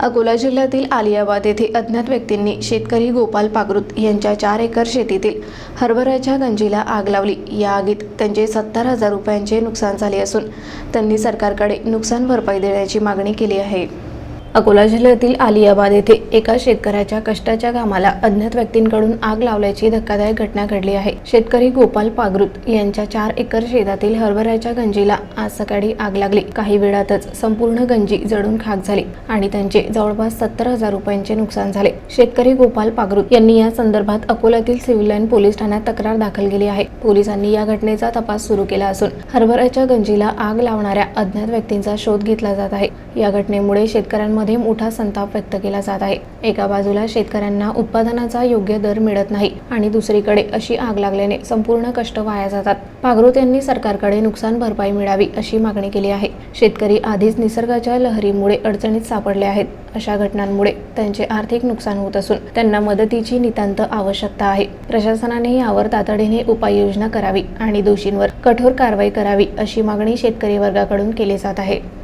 अकोला जिल्ह्यातील आलियाबाद येथे अज्ञात व्यक्तींनी शेतकरी गोपाल पागृत यांच्या चार एकर शेतीतील हरभऱ्याच्या गंजीला आग लावली. या आगीत त्यांचे सत्तर हजार रुपयांचे नुकसान झाले असून त्यांनी सरकारकडे नुकसान भरपाई देण्याची मागणी केली आहे. अकोला जिल्ह्यातील आलियाबाद येथे एका शेतकऱ्याच्या कष्टाच्या कामाला अज्ञात व्यक्तींकडून आग लावल्याची धक्कादायक घटना घडली आहे. शेतकरी गोपाल पागृत यांच्या चार एकर शेतातील हरभऱ्याच्या गंजीला आज सकाळी आग लागली. काही वेळातच संपूर्ण गंजी जळून खाक झाली आणि त्यांचे जवळपास सत्तर हजार रुपयांचे नुकसान झाले. शेतकरी गोपाल पागृत यांनी या संदर्भात अकोल्यातील सिव्हिल लाईन पोलीस ठाण्यात तक्रार दाखल केली आहे. पोलिसांनी या घटनेचा तपास सुरू केला असून हरभऱ्याच्या गंजीला आग लावणाऱ्या अज्ञात व्यक्तींचा शोध घेतला जात आहे. या घटनेमुळे शेतकऱ्यांमध्ये मोठा संताप व्यक्त केला जात आहे. एका बाजूला शेतकऱ्यांना उत्पादनाचा योग्य दर मिळत नाही आणि दुसरीकडे अशी आग लागल्याने संपूर्ण कष्ट वाया जातात. पागरोत यांनी सरकारकडे नुकसान भरपाई मिळावी अशी मागणी केली आहे. शेतकरी आधीच निसर्गाच्या लहरीमुळे अडचणीत सापडले आहेत. अशा घटनांमुळे त्यांचे आर्थिक नुकसान होत असून त्यांना मदतीची नितांत आवश्यकता आहे. प्रशासनाने यावर तातडीने उपाययोजना करावी आणि दोषींवर कठोर कारवाई करावी अशी मागणी शेतकरी वर्गाकडून केली जात आहे.